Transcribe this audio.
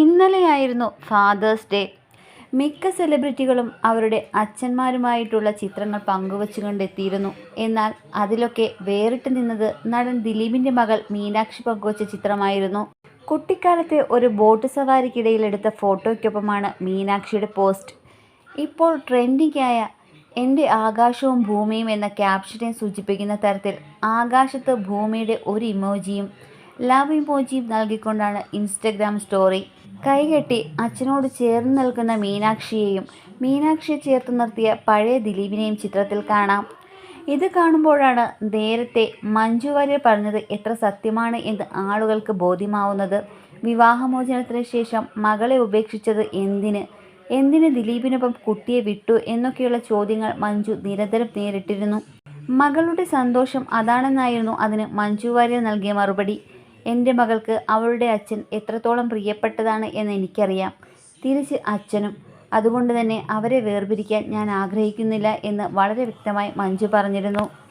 ഇന്നലെയായിരുന്നു fathers day. മിക്ക സെലിബ്രിറ്റികളും അവരുടെ അച്ഛന്മാരുമായിട്ടുള്ള ചിത്രങ്ങൾ പങ്കുവച്ചുകൊണ്ടെത്തിയിരുന്നു. എന്നാൽ അതിലൊക്കെ വേറിട്ട് നിന്നത് നടൻ ദിലീപിന്റെ മകൾ മീനാക്ഷി പങ്കുവച്ച ചിത്രമായിരുന്നു. കുട്ടിക്കാലത്തെ ഒരു ബോട്ട് സവാരിക്കിടയിൽ എടുത്ത ഫോട്ടോയ്ക്കൊപ്പമാണ് മീനാക്ഷിയുടെ പോസ്റ്റ്. ഇപ്പോൾ ട്രെൻഡിങ്ങായ എന്റെ ആകാശവും ഭൂമിയും എന്ന ക്യാപ്ഷനെ സൂചിപ്പിക്കുന്ന തരത്തിൽ ആകാശത്ത് ഭൂമിയുടെ ഒരു ഇമോജിയും ലവ് ഇമോജിയും നൽകിക്കൊണ്ടാണ് ഇൻസ്റ്റഗ്രാം സ്റ്റോറി കൈകെട്ടി അച്ഛനോട് ചേർന്ന് നിൽക്കുന്ന മീനാക്ഷിയെയും മീനാക്ഷിയെ ചേർത്ത് നിർത്തിയ പഴയ ദിലീപിനെയും ചിത്രത്തിൽ കാണാം. ഇത് കാണുമ്പോഴാണ് നേരത്തെ മഞ്ജു വാര്യർ പറഞ്ഞത് എത്ര സത്യമാണ് എന്ന് ആളുകൾക്ക് ബോധ്യമാവുന്നത്. വിവാഹമോചനത്തിന് ശേഷം മകളെ ഉപേക്ഷിച്ചത് എന്തിന്? എന്തിന് ദിലീപിനൊപ്പം കുട്ടിയെ വിട്ടു എന്നൊക്കെയുള്ള ചോദ്യങ്ങൾ മഞ്ജു നിരന്തരം നേരിട്ടിരുന്നു. മകളുടെ സന്തോഷം അതാണെന്നായിരുന്നു അതിന് മഞ്ജു വാര്യർ നൽകിയ മറുപടി. എന്റെ മകൾക്ക് അവളുടെ അച്ഛൻ എത്രത്തോളം പ്രിയപ്പെട്ടതാണ് എന്ന് എനിക്കറിയാം. തിരിച്ച് അച്ഛനും. അതുകൊണ്ട് തന്നെ അവരെ വേർപിരിക്കാൻ ഞാൻ ആഗ്രഹിക്കുന്നില്ല എന്ന് വളരെ വ്യക്തമായി മഞ്ജു പറഞ്ഞിരുന്നു.